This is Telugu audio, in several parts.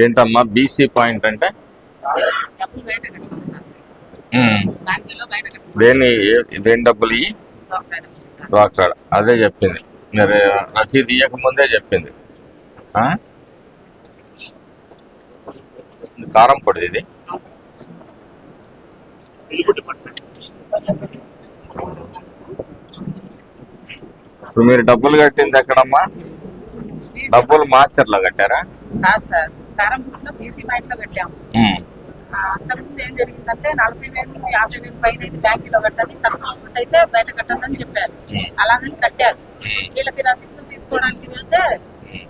ఏంటమ్మా బీసీ పాయింట్ అంటే? దేని దేని డబ్బులు ఇవి సార్. డ్వాక్రా అదే చెప్పింది. మీరు రసీదు ఇవ్వక ముందే చెప్పింది. కారం పొడి ఇది. ఇప్పుడు మీరు డబ్బులు కట్టింది ఎక్కడమ్మా? డబ్బులు మార్చర్లో కట్టారా? కాదు సార్. కారంపూర్లో బీసీ బ్యాంక్లో కట్టాము. అంతకుముందు ఏం జరిగిందంటే నలభై వేలు యాభై వేలు పైన అయితే బ్యాంకులో కట్టాలి తక్కువ అమౌంట్ అయితే బయట కట్టాలని చెప్పారు. అలాగని కట్టారు. వీళ్ళకి రసీదు తీసుకోవడానికి వెళ్తే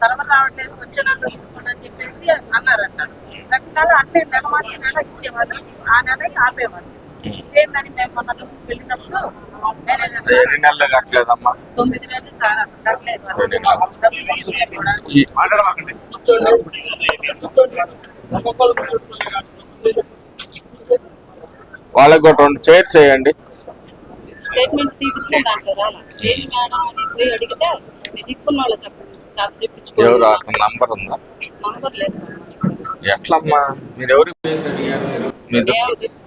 సరఫరా రావట్లేదు వచ్చే నెలలో తీసుకోండి అని చెప్పేసి అన్నారంట. అంటే నెల మార్చి నెల ఇచ్చేవాళ్ళు ఆ నెల ఆపేవాళ్ళు. ఏందని మేము మొన్న టూర్కి వెళ్ళినప్పుడు మేనేజర్ సార్ ఎన్ని నెలలు కట్టలేదమ్మా? తొమ్మిది నెలలు కట్టలేదు. ఈ- వాళ్ళకి రెండు చైర్స్ వేయండి. స్టేట్మెంట్ తీపిస్తే దాంట్లో రాలా ఏది మేడం అని పోయి అడిగితే మీరు దిక్కున్న వాళ్ళు చెప్పండి. ఎవరు? నంబర్ ఉందా? నంబర్ లేదు. ఎట్లమ్మా? మీరు ఎవరికి మీరు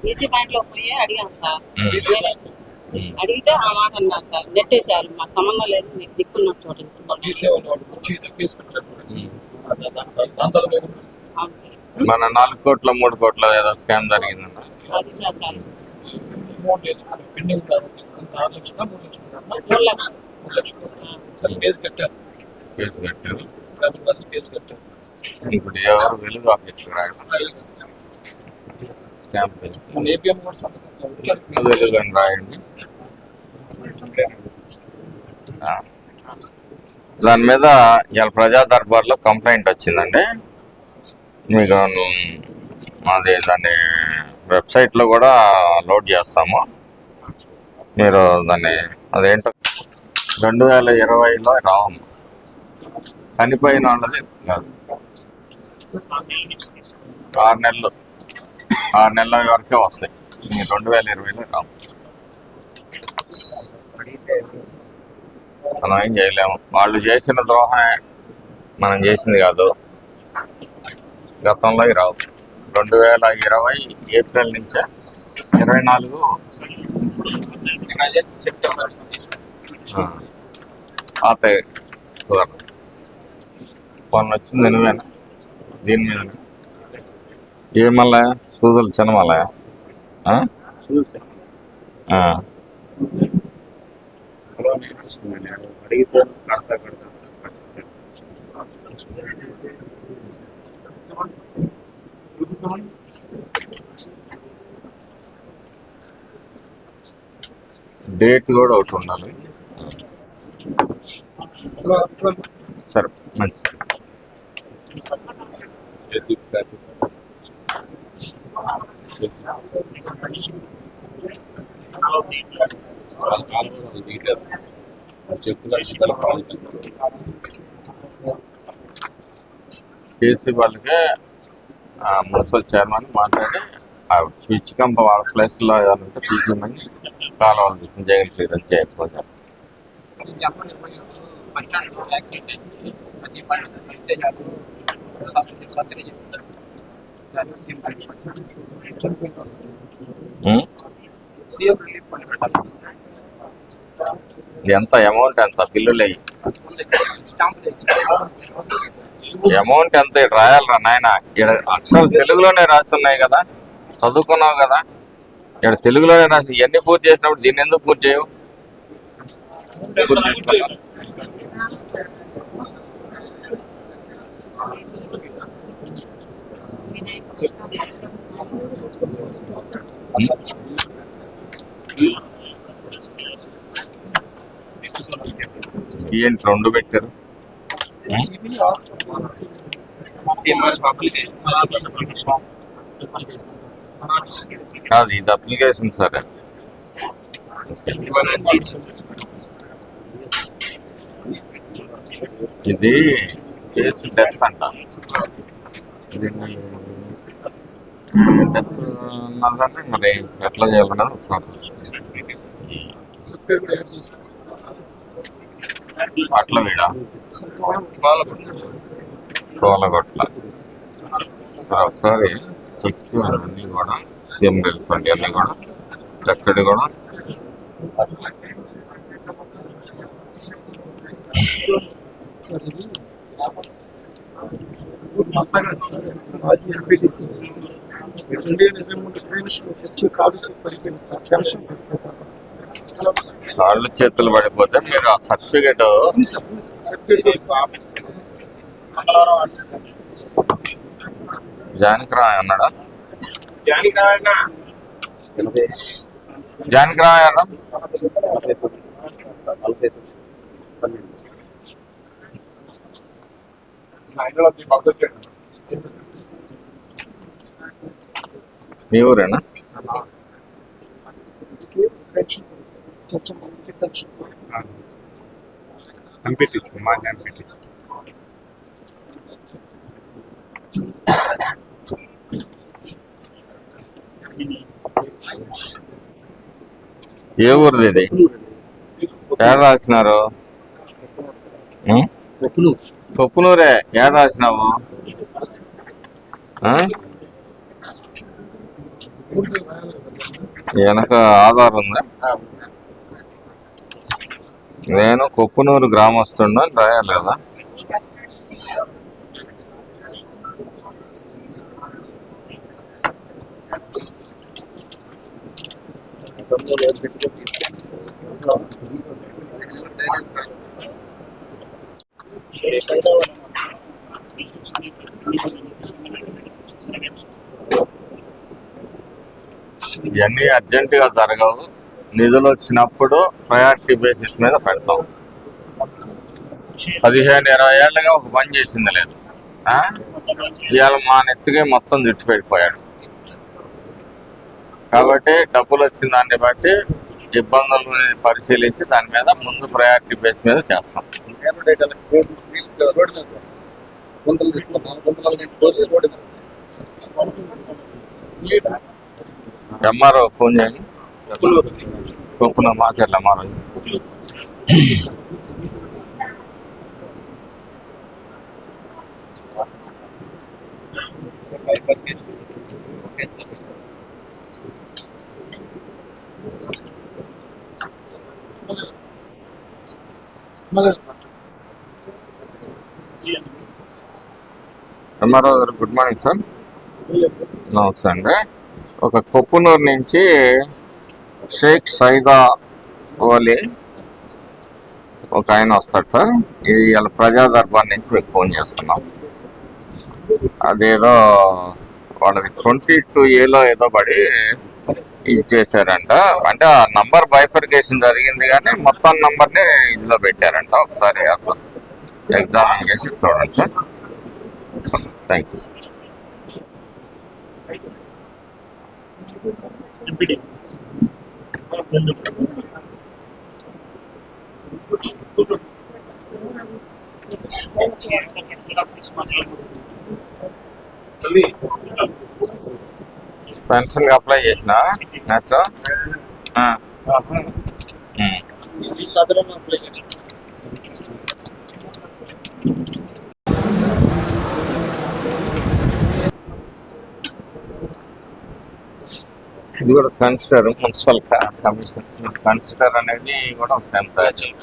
ఈసీ పాయింట్లో పోయి అడిగాం సార్. అడిగితే ఆ మాట అన్నారు సార్. నెట్టేశారు. మాకు సంబంధం లేదు. మీకు దిక్కున్న చోట మన నాలుగు కోట్ల మూడు కోట్ల ఏదో స్కామ్ జరిగిందన్న కేసు కట్టారు. కేసు కట్టారు. ఇప్పుడు ఎవరు వెలుగు ఆఫీస్కి రాయడం రాయండి. దాని మీద ఇవాళ ప్రజా దర్బార్లో కంప్లైంట్ వచ్చిందండి. మీకు మాది దాన్ని వెబ్సైట్లో కూడా లోడ్ చేస్తాము. మీరు దాన్ని అదేంటో రెండు వేల ఇరవైలో రావమ్మ చనిపోయిన వాళ్ళది కాదు. ఆరు నెలలు. ఆరు నెలల వరకే వస్తాయి. రెండు వేల ఇరవైలో రావు. మనం ఏం చేయలేము. వాళ్ళు చేసిన ద్రోహమే మనం చేసింది కాదు. గతంలో రావు. రెండు వేల ఇరవై ఏప్రిల్ నుంచే ఇరవై నాలుగు సెప్టెంబర్ పాత కుదరదు మొన్న వచ్చింది నువ్వేనా దీని మీద ఏమల్లా సూదులు చిన్నమల్లయ డేట్ కూడా ఒకటి ఉండాలి. సరే మంచిది. కేసీ వాళ్ళకే మున్సిపల్ చైర్మన్ మాట్లాడి ఆ స్విచ్ కంప వాళ్ళ ప్లేస్లో ఏదైనా ఉంటే తీసేయమని కాలువలు తీసుకుని జగన్ క్లియరెన్స్ చేయకపోతే జమ్మని బస్ స్టాండ్ యాక్సిడెంట్ అయింది ఎంత అమౌంట్ ఎంత బిల్లులు అమౌంట్ ఎంత ఇటు రాయాలరా నాయన? ఇక్కడ అక్షరాలు తెలుగులోనే రాస్తున్నాయి కదా చదువుకున్నావు కదా. ఇక్కడ తెలుగులోనే రాసి ఇవన్నీ పూర్తి చేసినప్పుడు దీన్ని ఎందుకు పూర్తి చేయవు? పూర్తి చేసుకున్నావు. ఏంటి రెండు పెట్టారు. కాదు ఇది అప్లికేషన్ సరే. ఇది కేసు డెత్ అంట. దీన్ని మరి ఎట్లా చేయాలన్నది ఒకసారి. అట్లా వీడా? కోలగొట్ల. ఒకసారి చెక్ అన్నీ కూడా. సేమ్ వెళ్ళిపోండి అన్నీ కూడా. ఎక్కడి కూడా. అసలు మాజీ ఎంపీటీసీ వచ్చి పడిపోయింది సార్ కాళ్ళు చేతులు పడిపోతే మీరు ఆ సర్టిఫికేట్ సర్టిఫికేట్ జానికి రా అన్నాడా? జానికి రా అన్నాడా? మీ ఊరేనా? ఎంపీటీసీ మాజీ ఎంపీటీసీ. ఏ ఊరిది ఇది? ఏడ రాసినారు? ఉం? పొప్పునూరే ఏడ రాసినావు? వెనక ఆధార్ ఉందా? నేను కొప్పునూరు గ్రామస్తున్నా రాయలేదా ఇవన్నీ అర్జెంటుగా జరగవు. నిధులు వచ్చినప్పుడు ప్రయారిటీ బేసిస్ మీద పెడతాం. పదిహేను ఇరవై ఏళ్ళగా ఒక పని చేసింది లేదు. ఇవాళ మా నెత్తికి మొత్తం జుట్టు పెట్టిపోయాడు కాబట్టి డబ్బులు వచ్చిన దాన్ని బట్టి ఇబ్బందులు పరిశీలించి దాని మీద ముందు ప్రయారిటీ బేస్ మీద చేస్తాం. ఎంఆర్ఓ ఫోన్ చేయండి. కొప్పున మాకెళ్ళ ఎంఆర్ఓ. ఎంఆర్ఓ గారు గుడ్ మార్నింగ్ సార్ నమస్తే అండి. ఒక కొప్పునూరు నుంచి షేక్ సైగా ఓలి ఒక ఆయన వస్తాడు సార్ ఇది ఇలా ప్రజాదర్బార్ నుంచి మీకు ఫోన్ చేస్తున్నాం. అదేదో వాళ్ళకి ట్వంటీ టూ ఏలో ఏదో పడి ఇచ్చేసారంట అంటే ఆ నంబర్ బైఫర్కేషన్ జరిగింది కానీ మొత్తం నంబర్ని ఇందులో పెట్టారంట. ఒకసారి అట్లా ఎగ్జామిన్ చేసి చూడండి sir. Thank you sir pension apply చేసిన? నెక్స్ట్ ఈ సాధారణ అప్లై చేయండి ఇది కూడా కన్సిడర్ మున్సిపల్ కమిషనర్ కన్సిడర్ అనేది కూడా ఒక టెంపరేచర్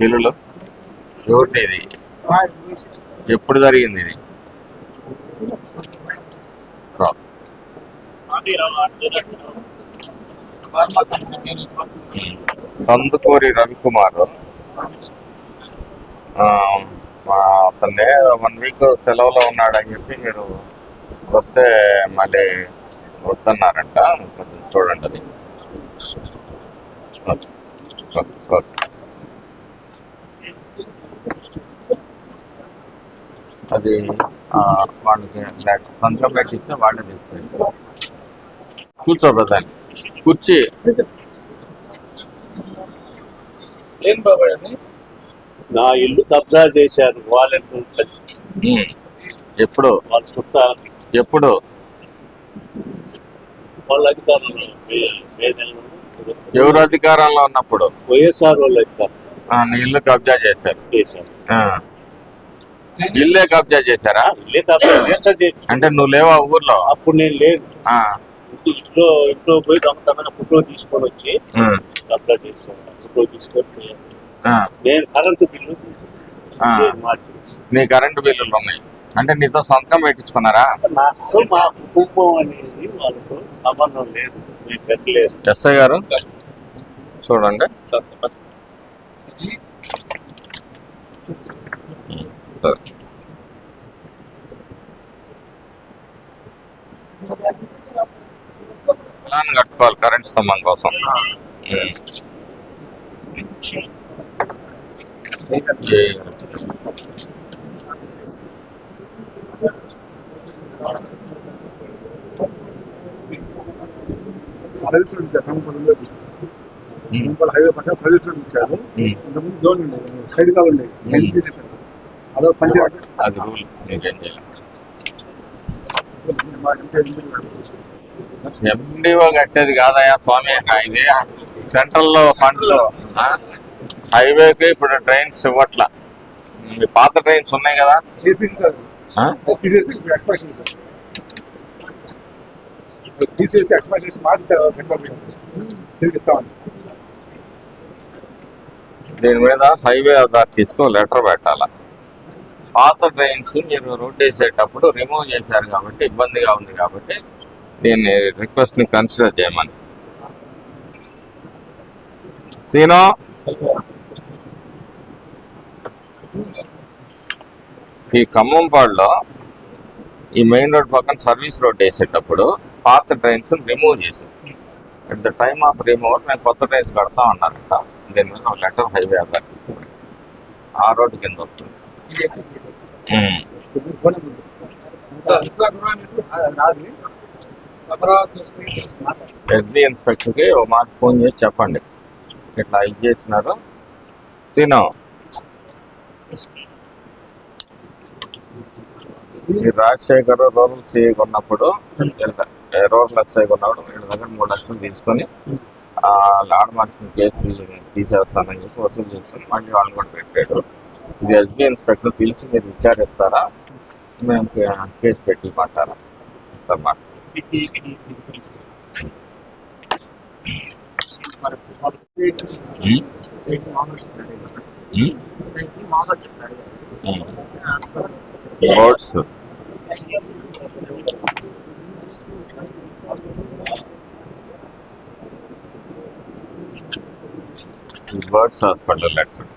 బిల్లులో? రోడ్ ఇది? ఎప్పుడు జరిగింది ఇది? కందుకూరి రవికుమార్. మా అతన్ని వన్ వీక్ సెలవులో ఉన్నాడని చెప్పి మీరు వస్తే మళ్ళీ వద్దన్నారంట. కొంచెం చూడండి అది. ఓకే, ఓకే, అది ఆ, వాళ్ళకి లేక సంతకం పెట్టి ఇస్తే వాళ్ళే తీసుకొస్తారు కూర్చో ప్రధాని కుర్చీ. ఏం బాబాయ్ నా ఇల్లు కబ్జా చేశారు. ఉమ్. ఎప్పుడు? వాళ్ళ చుట్టాలని ఎప్పుడు? వాళ్ళ అధికారులు ఎవరు అధికారంలో ఉన్నప్పుడు? వైఎస్ఆర్ వాళ్ళు నీ ఇల్లు కబ్జా చేశారు. చేశారు. ఆ. ఇల్లే కబ్జా చేశారా? అంటే నువ్వు లేవా ఊర్లో? అప్పుడు నేను లేదు. ఆ. ఇంట్లో ఇంట్లో పోయి దొంగతనం ఫోటో తీసుకొని వచ్చి. కబ్జా చేశాను ఫోటో తీసుకొని. నేను కరెంటు బిల్లు. మార్చి నీ కరెంటు బిల్లులు ఉన్నాయి. అంటే నీతో సంతకం పెట్టించుకున్నారా? మా కుటుంబం అనేది వాళ్ళతో సంబంధం లేదు. ఎస్ఐ గారు? చూడండి. సరే. ప్లాన్ కట్టుకోవాలి కరెంట్ స్తంభం కోసం. సర్వీస్ రోడ్ ఇచ్చారు హైవే పక్కన సర్వీస్ రోడ్ ఇచ్చారు. ఇంతకుముందు ఉండేది సైడ్ నేను తీసేసాను అదో అది ఎండిఓ కట్టేది కాదయా స్వామి. ఇది సెంట్రల్లో ఫండ్స్ హైవేకి ఇప్పుడు ట్రైన్స్ ఇవ్వట్ల. పాత ట్రైన్స్ ఉన్నాయి కదా? తీసేసి చేసి దీని మీద హైవే అథారిటీస్కి లెటర్ పెట్టాల? పాత ట్రైన్స్ మీరు రూట్ వేసేటప్పుడు రిమూవ్ చేశారు కాబట్టి ఇబ్బందిగా ఉంది కాబట్టి దీన్ని రిక్వెస్ట్ని కన్సిడర్ చేయమని. సీనో? ఈ ఖమ్మంపాడులో ఈ మెయిన్ రోడ్ పక్కన సర్వీస్ రోడ్ వేసేటప్పుడు పాత ట్రైన్స్ రిమూవ్ చేశారు. At the time of removal మేము కొత్త ట్రైన్స్ కడతా ఉన్నారంట. దీని మీద లెటర్ హైవే అథారిటీ ఆ రోడ్డు కింద వస్తుంది. ఫోన్ రాదు ఎస్బీ ఇన్స్పెక్టర్కి ఒక మాట ఫోన్ చేసి చెప్పండి. ఇట్లా ఇది చేసినారు సీను. రాజశేఖర్ రూరల్ సిఐ ఉన్నప్పుడు రూరల్ ఎస్ఐ ఉన్నప్పుడు వీళ్ళ దగ్గర మూడు లక్షలు తీసుకొని ఆ లాడ్ మార్చిన కేసు తీసేస్తానని చెప్పి వసూలు చేస్తాను మళ్ళీ వాళ్ళు కూడా పెట్టాడు ఇది ఎస్బీ ఇన్స్పెక్టర్ పిలిచి మీరు విచారిస్తారా మేము కేసు పెట్టి పట్టారా సార్ బర్డ్స్ హాస్పిటల్ లెటర్